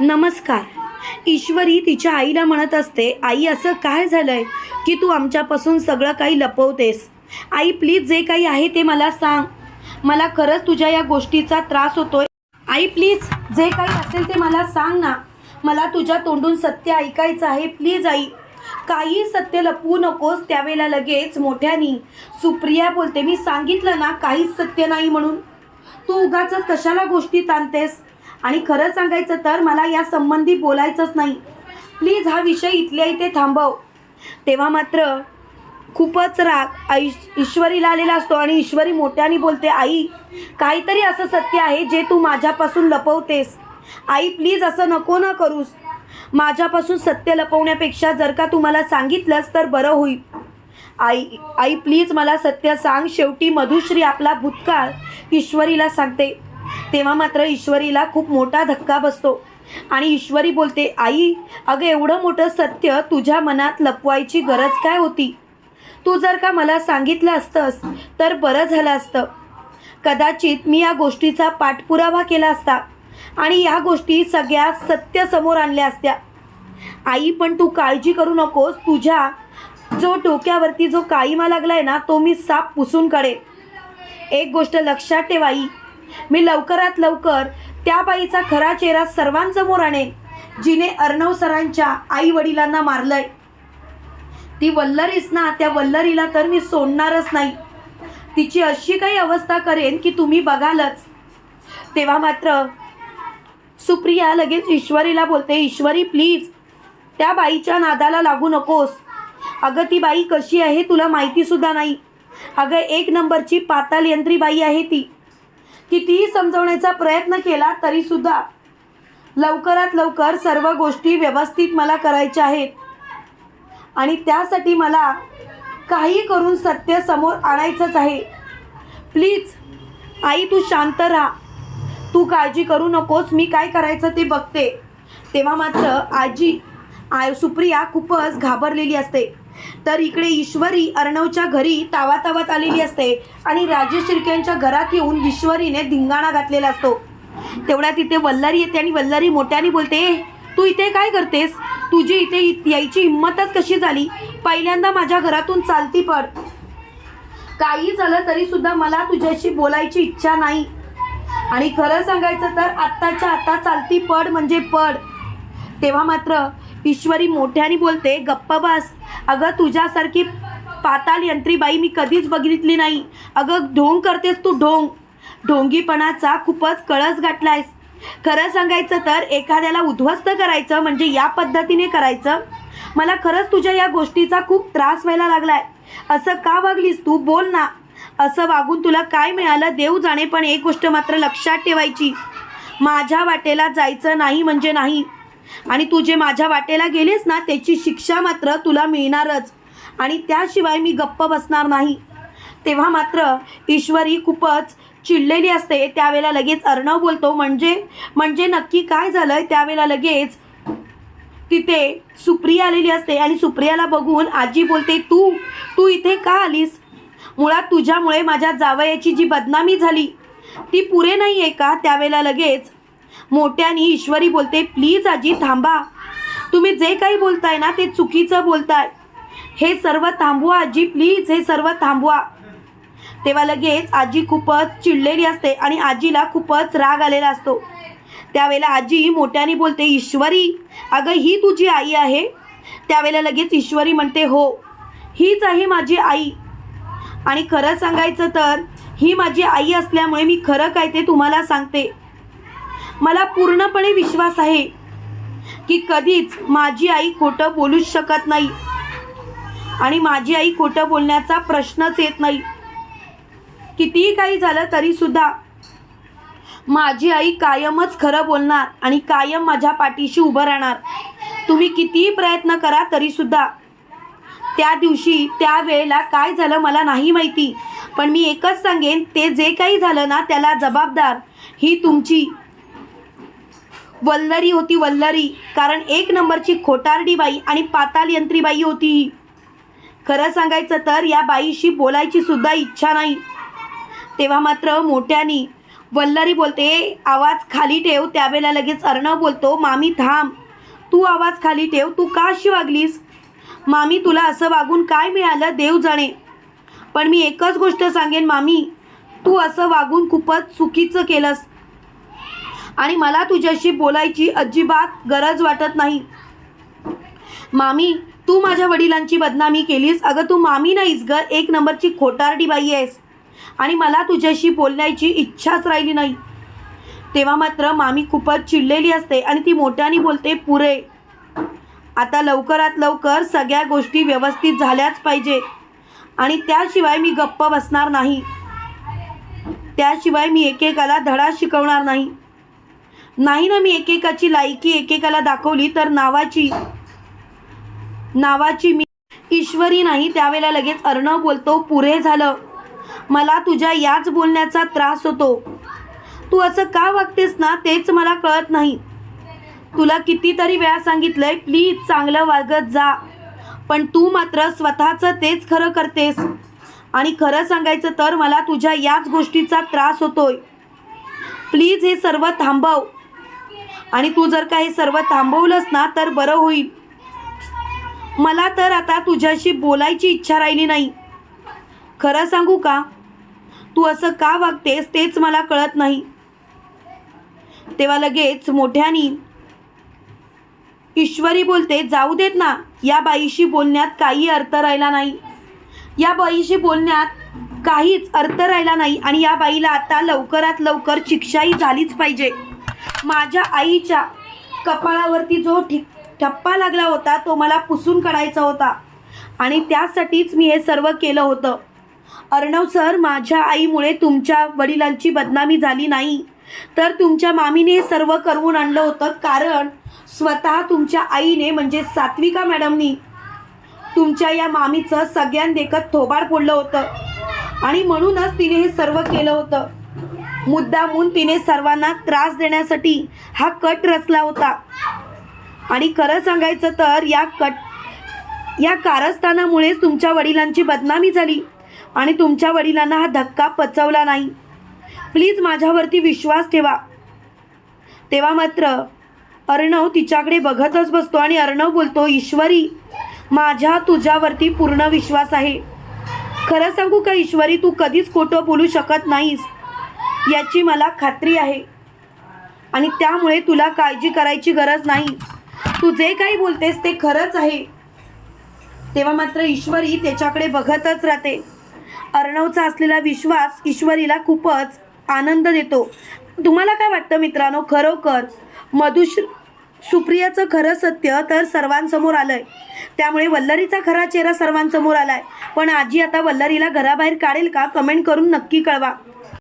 नमस्कार. ईश्वरी तिच्या आईला म्हणत असते आई असं काय झालंय? की तू आमच्यापासून सगळं काही लपवतेस? आई प्लीज जे काही आहे ते मला सांग. मला खरंच तुझ्या या गोष्टीचा त्रास होतोय. आई प्लीज जे काही असेल ते मला सांग ना. मला तुझ्या तोंडून सत्य ऐकायचं आहे प्लीज आई. काही सत्य लपवू नकोस त्यावेळेला लगेच मोठ्यानी. सुप्रिया बोलते मी सांगितलं ना काहीच सत्य नाही म्हणून. तू उगाच कशाला गोष्टी ताणतेस आणि खरं सांगायचं तर मला या संबंधी बोलायचंच नाही. प्लीज हा विषय इथल्या इथे थांबव. तेव्हा मात्र खूपच राग आई ईश्वरीला आलेला असतो आणि ईश्वरी मोठ्याने बोलते आई काहीतरी असं सत्य आहे जे तू माझ्यापासून लपवतेस. आई प्लीज असं नको ना करूस. माझ्यापासून सत्य लपवण्यापेक्षा जर का तू मला सांगितलंस तर बरं होईल. आई आई प्लीज मला सत्य सांग. शेवटी मधुश्री आपला भूतकाळ ईश्वरीला सांगते. तेव्हा मात्र ईश्वरीला खूप मोठा धक्का बसतो. आणि ईश्वरी बोलते आई अगं एवढं मोठं सत्य तुझ्या मनात लपवायची गरज काय होती? तू जर का मला सांगितलं असतंस तर बरं झालं असतं. कदाचित मी या गोष्टीचा पाठपुरावा केला असता आणि या गोष्टी सगळ्या सत्य समोर आणल्या असत्या. आई पण तू काळजी करू नकोस. तुझ्या जो डोक्यावरती जो काळीमा लागलाय ना तो मी साप पुसून काढेन. एक गोष्ट लक्षात ठेवाई मी लवकरात लवकर त्या बाईचा खरा चेहरा सर्वांसमोर आणेन जिने अर्णव सरांच्या आई वडिलांना मारलंय. ती वल्लरीच ना त्या वल्लरीला तर मी सोडणारच नाही. तिची अशी काही अवस्था करेन की तुम्ही बघालच. तेव्हा मात्र सुप्रिया लगेच ईश्वरीला बोलते ईश्वरी प्लीज त्या बाईच्या नादाला लागू नकोस. अगं ती बाई कशी आहे तुला माहितीसुद्धा नाही. अगं एक नंबरची पाताल यंत्री बाई आहे ती. कितीही समजवण्याचा प्रयत्न केला तरीसुद्धा लवकरात लवकर सर्व गोष्टी व्यवस्थित मला करायच्या आहेत. आणि त्यासाठी मला काही करून सत्य समोर आणायचंच आहे. प्लीज आई तू शांत राहा. तू काळजी करू नकोस मी काय करायचं ते बघते. तेव्हा मात्र आजी आय सुप्रिया खूपच घाबरलेली असते. तर इकडे ईश्वरी अर्णवच्या घरी तावातावात आलेली असते आणि राजेश शिर्केंच्या घरात येऊन ईश्वरीने धिंगाणा घातलेला असतो. तेवढ्या तिथे वल्लारी येते आणि वल्लारी मोठ्याने बोलते तू इथे काय करतेस? तुझी इथे यायची हिंमतच कशी झाली? पहिल्यांदा माझ्या घरातून चालती पड. काही झालं तरी सुद्धा मला तुझ्याशी बोलायची इच्छा नाही. आणि खरं सांगायचं तर आत्ताच्या आता चालती पड म्हणजे पड. तेव्हा मात्र ईश्वरी मोठ्याने बोलते गप्प बस. अगं तुझ्यासारखी पाताल यंत्री बाई मी कधीच बघितली नाही. अगं ढोंग करतेस तू ढोंग. ढोंगीपणाचा खूपच कळस गाठलायस. खरं सांगायचं तर एखाद्याला उद्ध्वस्त करायचं म्हणजे या पद्धतीने करायचं. मला खरंच तुझ्या या गोष्टीचा खूप त्रास व्हायला लागलाय. असं का वागलीस तू? बोल ना. असं वागून तुला काय मिळालं? देव जाणे पण एक गोष्ट मात्र लक्षात ठेवायची. माझ्या वाटेला जायचं नाही म्हणजे नाही. आणि तू जे माझ्या वाटेला गेलेस ना त्याची शिक्षा मात्र तुला मिळणारच. आणि त्याशिवाय मी गप्प बसणार नाही. तेव्हा मात्र ईश्वरी खूपच चिडलेली असते. त्यावेळेला लगेच अर्णव बोलतो म्हणजे म्हणजे नक्की काय झालंय? त्यावेळेला लगेच तिथे सुप्रिया आलेली असते. आणि सुप्रियाला बघून आजी बोलते तू तू इथे का आलीस? मुळात तुझ्यामुळे माझ्या जावयाची जी बदनामी झाली ती पुरे नाही आहे का? त्यावेळेला लगेच मोठ्याने ईश्वरी बोलते प्लीज आजी थांबा. तुम्ही जे काही बोलताय ना ते चुकीचं बोलताय. हे सर्व थांबवा आजी प्लीज हे सर्व थांबवा. तेव्हा लगेच आजी खूपच चिडलेली असते आणि आजीला खूपच राग आलेला असतो. त्यावेळेला आजी मोठ्याने बोलते ईश्वरी अगं ही तुझी आई आहे. त्यावेळेला लगेच ईश्वरी म्हणते हो हीच आहे माझी आई. आणि खरं सांगायचं तर ही माझी आई असल्यामुळे मी खरं काय ते तुम्हाला सांगते. मला पूर्णपणे विश्वास आहे की कधीच माझी आई खोटं बोलूच शकत नाही. आणि माझी आई खोटं बोलण्याचा प्रश्नच येत नाही. कितीही काही झालं तरीसुद्धा माझी आई कायमच खरं बोलणार आणि कायम माझ्या पाठीशी उभं राहणार. तुम्ही कितीही प्रयत्न करा तरीसुद्धा त्या दिवशी त्या वेळेला काय झालं मला नाही माहिती. पण मी एकच सांगेन ते जे काही झालं ना त्याला जबाबदार ही तुमची. वल्लरी होती वल्लरी. कारण एक नंबरची खोटारडी बाई आणि पाताल यंत्री बाई होती ही. खरं सांगायचं तर या बाईशी बोलायची सुद्धा इच्छा नाही. तेव्हा मात्र मोठ्यानी वल्लरी बोलते आवाज खाली ठेव त्यावेळेला लगेच अर्णव बोलतो मामी थांब. तू आवाज खाली ठेव तू का अशी वागलीस? मामी तुला असं वागून काय मिळालं देव जाणे. पण मी एकच गोष्ट सांगेन मामी तू असं वागून खूपच चुकीचं केलंस. आणि मला तुझ्याशी बोलायची अजिबात गरज वाटत नाही. मामी तू माझ्या वडिलांची बदनामी केलीस. अगं तू मामी नाहीस ग. एक नंबरची खोटारडी बाई आहेस. आणि मला तुझ्याशी बोलण्याची इच्छाच राहिली नाही. तेव्हा मात्र मामी खूपच चिडलेली असते आणि ती मोठ्याने बोलते पुरे आता लवकरात लवकर सगळ्या गोष्टी व्यवस्थित झाल्याच पाहिजे. आणि त्याशिवाय मी गप्प बसणार नाही. त्याशिवाय मी एकेकाला धडा शिकवणार नाही. नाही ना मी एकेकाची लायकी एकेकाला दाखवली तर नावाची नावाची मी ईश्वरी नाही. त्यावेळेला लगेच अर्णव बोलतो पुरे झालं. मला तुझ्या याच बोलण्याचा त्रास होतो. तू असं का वागतेस ना तेच मला कळत नाही. तुला कितीतरी वेळा सांगितलंय प्लीज चांगलं वागत जा. पण तू मात्र स्वतःचं तेच खरं करतेस. आणि खरं सांगायचं तर मला तुझ्या याच गोष्टीचा त्रास होतोय. प्लीज हे सर्व थांबव. आणि तू जर का हे सर्व थांबवलंस ना तर बरं होईल. मला तर आता तुझ्याशी बोलायची इच्छा राहिली नाही. खरं सांगू का? तू असं का वागतेस तेच मला कळत नाही. तेव्हा लगेच मोठ्यानी ईश्वरी बोलते जाऊ देत ना या बाईशी बोलण्यात काही अर्थ राहिला नाही. या बाईशी बोलण्यात काहीच अर्थ राहिला नाही आणि या बाईला आता लवकरात लवकर शिक्षाही झालीच पाहिजे. माझ्या आईच्या कपाळावरती जो ठिक ठप्पा लागला होता तो मला पुसून काढायचा होता. आणि त्यासाठीच मी हे सर्व केलं होतं. अर्णव सर माझ्या आईमुळे तुमच्या वडिलांची बदनामी झाली नाही. तर तुमच्या मामीने हे सर्व करवून आणलं होतं कारण स्वतः तुमच्या आईने म्हणजे सात्विका मॅडमनी तुमच्या या मामीचं सगळ्यांदेखत थोबाड फोडलं होतं. आणि म्हणूनच तिने हे सर्व केलं होतं. मुद्दामून तिने सर्वांना त्रास देण्यासाठी हा कट रचला होता. आणि खरं सांगायचं तर या कट या कारस्थानामुळेच तुमच्या वडिलांची बदनामी झाली आणि तुमच्या वडिलांना हा धक्का पचवला नाही. प्लीज माझ्यावरती विश्वास ठेवा. तेव्हा मात्र अर्णव तिच्याकडे बघतच बसतो आणि अर्णव बोलतो ईश्वरी माझ्या तुझ्यावरती पूर्ण विश्वास आहे. खरं सांगू का ईश्वरी तू कधीच खोटं बोलू शकत नाहीस. याची मला खात्री आहे. आणि त्यामुळे तुला काळजी करायची गरज नाही. तू जे काही बोलतेस ते खरंच आहे. तेव्हा मात्र ईश्वरी त्याच्याकडे बघतच राहते. अर्णवचा असलेला विश्वास ईश्वरीला खूपच आनंद देतो. तुम्हाला काय वाटतं मित्रांनो? खरोखर मधुश्र सुप्रियाचं खरं सत्य तर सर्वांसमोर आलं आहे त्यामुळे वल्लरीचा खरा चेहरा सर्वांसमोर आला आहे पण आजी आता वल्लरीला घराबाहेर काढेल का? कमेंट करून नक्की कळवा.